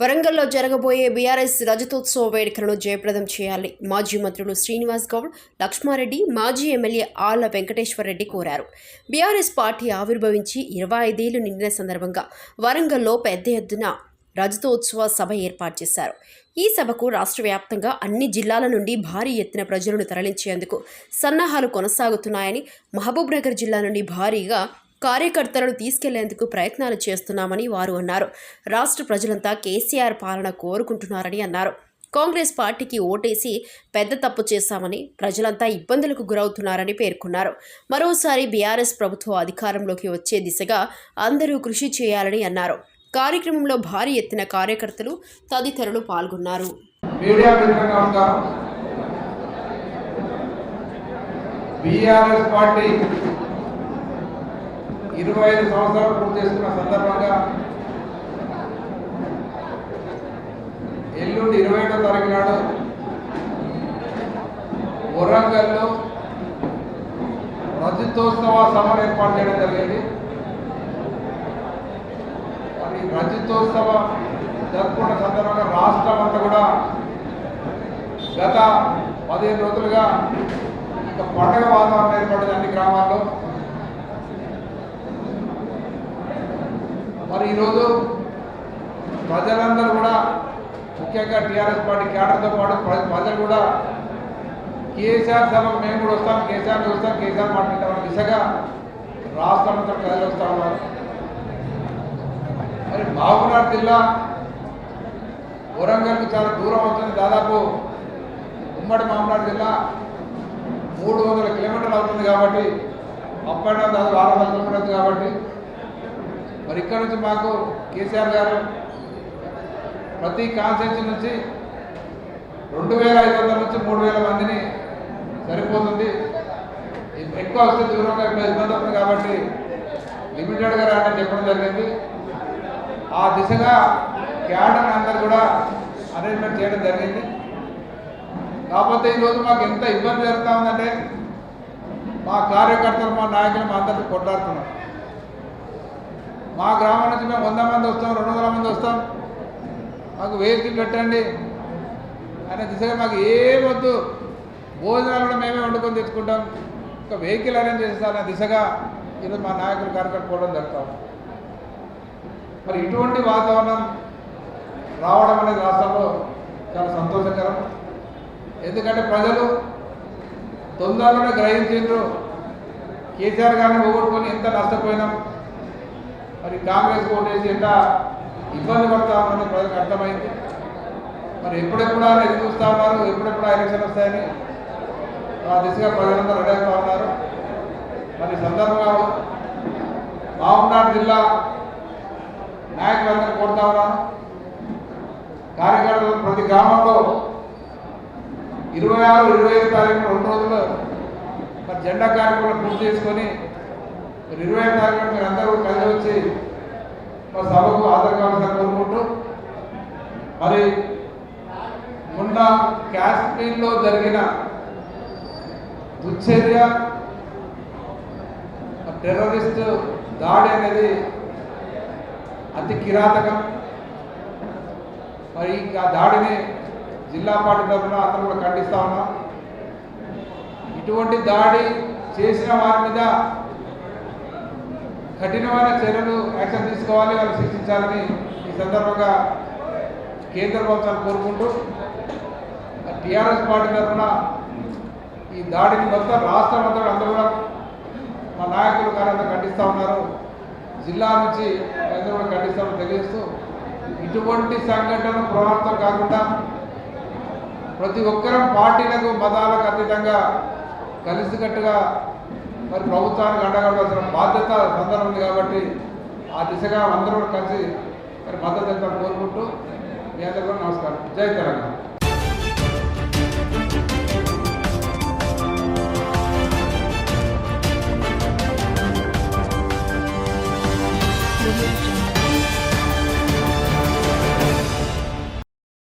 వరంగల్లో జరగబోయే బీఆర్ఎస్ రజతోత్సవ వేడుకలను జయప్రదం చేయాలి. మాజీ మంత్రులు శ్రీనివాస్ గౌడ్ లక్ష్మారెడ్డి మాజీ ఎమ్మెల్యే ఆళ్ళ వెంకటేశ్వరరెడ్డి కోరారు. బీఆర్ఎస్ పార్టీ ఆవిర్భవించి ఇరవై ఐదేళ్ళు నిండిన సందర్భంగా వరంగల్లో పెద్ద ఎత్తున రజతోత్సవ సభ ఏర్పాటు చేశారు. ఈ సభకు రాష్ట్ర వ్యాప్తంగా అన్ని జిల్లాల నుండి భారీ ఎత్తున ప్రజలను తరలించేందుకు సన్నాహాలు కొనసాగుతున్నాయని మహబూబ్నగర్ జిల్లా నుండి భారీగా కార్యకర్తలను తీసుకెళ్ళేందుకు ప్రయత్నాలు చేస్తున్నామని వారు అన్నారు. రాష్ట్ర ప్రజలంతా కేసీఆర్ పాలన కోరుకుంటున్నారని అన్నారు. కాంగ్రెస్ పార్టీకి ఓటేసి పెద్ద తప్పు చేశామని ప్రజలంతా ఇబ్బందులకు గురవుతున్నారని పేర్కొన్నారు. మరోసారి బీఆర్ఎస్ ప్రభుత్వం అధికారంలోకి వచ్చే దిశగా అందరూ కృషి చేయాలని అన్నారు. కార్యక్రమంలో భారీ ఎత్తున కార్యకర్తలు తదితరులు పాల్గొన్నారు. బీఆర్ఎస్ పార్టీ ఇరవై ఐదు సంవత్సరాలు పూర్తి చేసుకున్న సందర్భంగా ఎల్లుండి ఇరవై ఏడో తారీఖు నాడు వరంగల్లో రజతోత్సవ సభను ఏర్పాటు చేయడం జరిగింది. మరి రజతోత్సవ జరుపుకున్న సందర్భంగా రాష్ట్రం అంతా కూడా గత పదిహేను రోజులుగా ఒక పండగ వాతావరణం ఏర్పడింది అన్ని గ్రామాల్లో. మరి ఈరోజు ప్రజలందరూ కూడా ముఖ్యంగా టీఆర్ఎస్ పార్టీ క్యాడర్తో పాటు ప్రజలు కూడా కేసీఆర్ సభకు మేము కూడా వస్తాం కేసీఆర్ వస్తాం కేసీఆర్ మాట్లాడతాం దిశగా రాష్ట్రం అంతా ప్రజలు వస్తా ఉన్నారు. మరి మహబూబ్నగర్ జిల్లా వరంగల్కి చాలా దూరం అవుతుంది. దాదాపు ఉమ్మడి మహబూబ్నగర్ జిల్లా మూడు వందల కిలోమీటర్లు అవుతుంది కాబట్టి అప్పటి దాదాపు ఆరు వందల కిలోమీటర్లు కాబట్టి మరి ఇక్కడ నుంచి మాకు కేసీఆర్ గారు ప్రతి కాన్స్టిట్యూన్సీ నుంచి రెండు వేల ఐదు వందల నుంచి మూడు వేల మందిని సరిపోతుంది. ఎక్కువ వస్తే దూరంగా ఇబ్బంది అవుతుంది కాబట్టి లిమిటెడ్గా రావడం చెప్పడం జరిగింది. ఆ దిశగా క్యాడర్ అందరు కూడా అరేంజ్మెంట్ చేయడం జరిగింది. కాకపోతే ఈరోజు మాకు ఎంత ఇబ్బంది జరుగుతూ ఉందంటే మా కార్యకర్తలు మా నాయకులు మా అందరికీ కొట్లాడుతున్నాం మా గ్రామం నుంచి మేము వంద మంది వస్తాం రెండు వందల మంది వస్తాం. మాకు వెహికల్ పెట్టండి అనే దిశగా మాకు ఏమొద్దు భోజనాలు కూడా మేమే వండుకొని తెచ్చుకుంటాం. ఒక వెహికల్ అరేంజ్ చేస్తారనే దిశగా ఈరోజు మా నాయకులు కార్యకర్తలు పోవడం జరుగుతాం. మరి ఇటువంటి వాతావరణం రావడం అనేది రాష్ట్రంలో చాలా సంతోషకరం. ఎందుకంటే ప్రజలు తొందరలోనే గ్రహించారు కేసీఆర్ గారిని పోగొట్టుకొని ఎంత నష్టపోయినాం. మరి కాంగ్రెస్ ఓటేసి ఎంత ఇబ్బంది పడతా ఉన్నారని ప్రజలకు అర్థమైంది. మరి ఎప్పుడెప్పుడు ఆయన ఎదురు చూస్తూ ఉన్నారు ఎప్పుడెప్పుడు ఎలక్షన్ వస్తాయని ఆ దిశగా ప్రజలందరూ రెడీ అవుతా ఉన్నారు. మరి సందర్భంగా మామూనాడు జిల్లా నాయకులందరూ కోరుతా ఉన్నాను. కార్యకర్తలు ప్రతి గ్రామంలో ఇరవై ఆరు ఇరవై ఐదు తారీఖు రెండు రోజులు మరి జెండా కార్యక్రమం పూర్తి చేసుకొని ఇరవై ఐదు తారీఖు మీరు అందరూ కలిసి వచ్చి మా సభకు హాజరు కోరుకుంటూ మరి మొన్న కాశ్మీర్లో జరిగిన దుశ్చర్య టెర్రరిస్ట్ దాడి అనేది అతి కిరాతకం. మరి ఆ దాడిని జిల్లా పార్టీ తరఫున అందరూ కూడా ఖండిస్తా ఉన్నాం. ఇటువంటి దాడి చేసిన వారి మీద కఠినమైన చర్యలు యాక్షన్ తీసుకోవాలి వాళ్ళు శిక్షించాలని ఈ సందర్భంగా కేంద్ర ప్రభుత్వాన్ని కోరుకుంటూ టీఆర్ఎస్ పార్టీ తరఫున ఈ దాడిని మొత్తం రాష్ట్రం అంతా అందరూ కూడా మా నాయకులు కార్యంతో ఖండిస్తూ ఉన్నారు. జిల్లా నుంచి అందరూ కూడా ఖండిస్తామని తెలియజేస్తూ ఇటువంటి సంఘటన పునరావృతం కాకుండా ప్రతి ఒక్కరం పార్టీలకు మతాలకు అతీతంగా కలిసికట్టుగా మరి ప్రభుత్వానికి అండగడవలసిన బాధ్యత సందర్భం ఉంది కాబట్టి ఆ దిశగా అందరూ కూడా కలిసి మరి మద్దతు ఇద్దామని కోరుకుంటూ మీ అందరికీ నమస్కారం. జై తెలంగాణ.